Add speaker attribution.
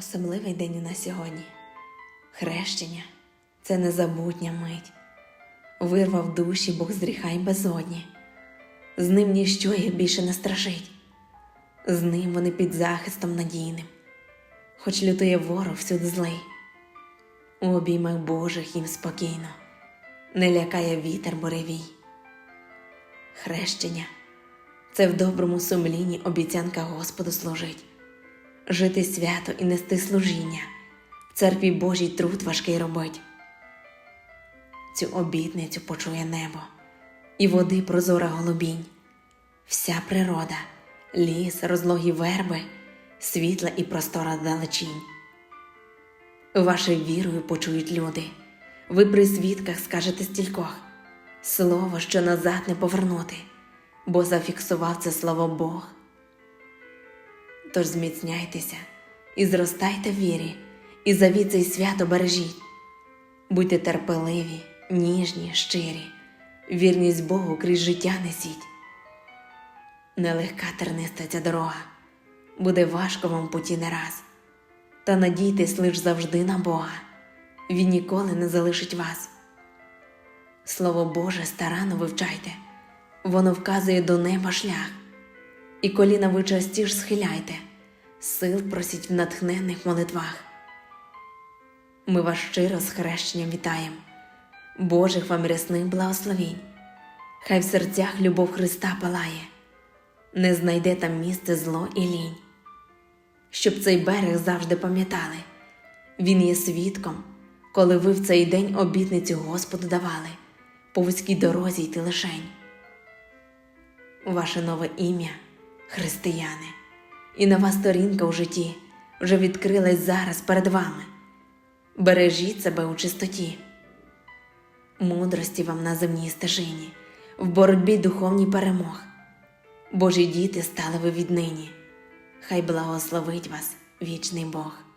Speaker 1: Особливий день у нас сьогодні. Хрещення це незабутня мить. Вирвав душі Бог з й безодні. З ним ніщо їх більше не страшить. З ним вони під захистом надійним, хоч лютує ворог всюди злий. У обіймах Божих їм спокійно, не лякає вітер буревій. Хрещення це в доброму сумлінні обіцянка Господу служить, жити свято і нести служіння, в церкві Божій труд важкий робить. Цю обітницю почує небо, і води прозора голубінь, вся природа, ліс, розлогі верби, світла і простора далечінь. Вашою вірою почують люди, ви при свідках скажете стількох слово, що назад не повернути, бо зафіксував це слово Бог. Тож зміцняйтеся і зростайте в вірі, і завіт цей свято бережіть. Будьте терпеливі, ніжні, щирі, вірність Богу крізь життя несіть. Нелегка терниста ця дорога, буде важко вам путі не раз. Та надійтесь лиш завжди на Бога, Він ніколи не залишить вас. Слово Боже старанно вивчайте, воно вказує до неба шлях, і коліна ви частіш схиляйте, сил просіть в натхненних молитвах. Ми вас щиро з хрещенням вітаєм, Божих вам рясних благословінь, хай в серцях любов Христа палає, не знайде там місце зло і лінь щоб цей берег завжди пам'ятали. Він є свідком, коли ви в цей день обітницю Господу давали, по вузькій дорозі йти лишень. Ваше нове ім'я християни, і нова сторінка у житті вже відкрилась зараз перед вами. Бережіть себе у чистоті, мудрості вам на земній стежині, в боротьбі духовній перемог. Божі діти стали ви віднині хай благословить вас вічний Бог.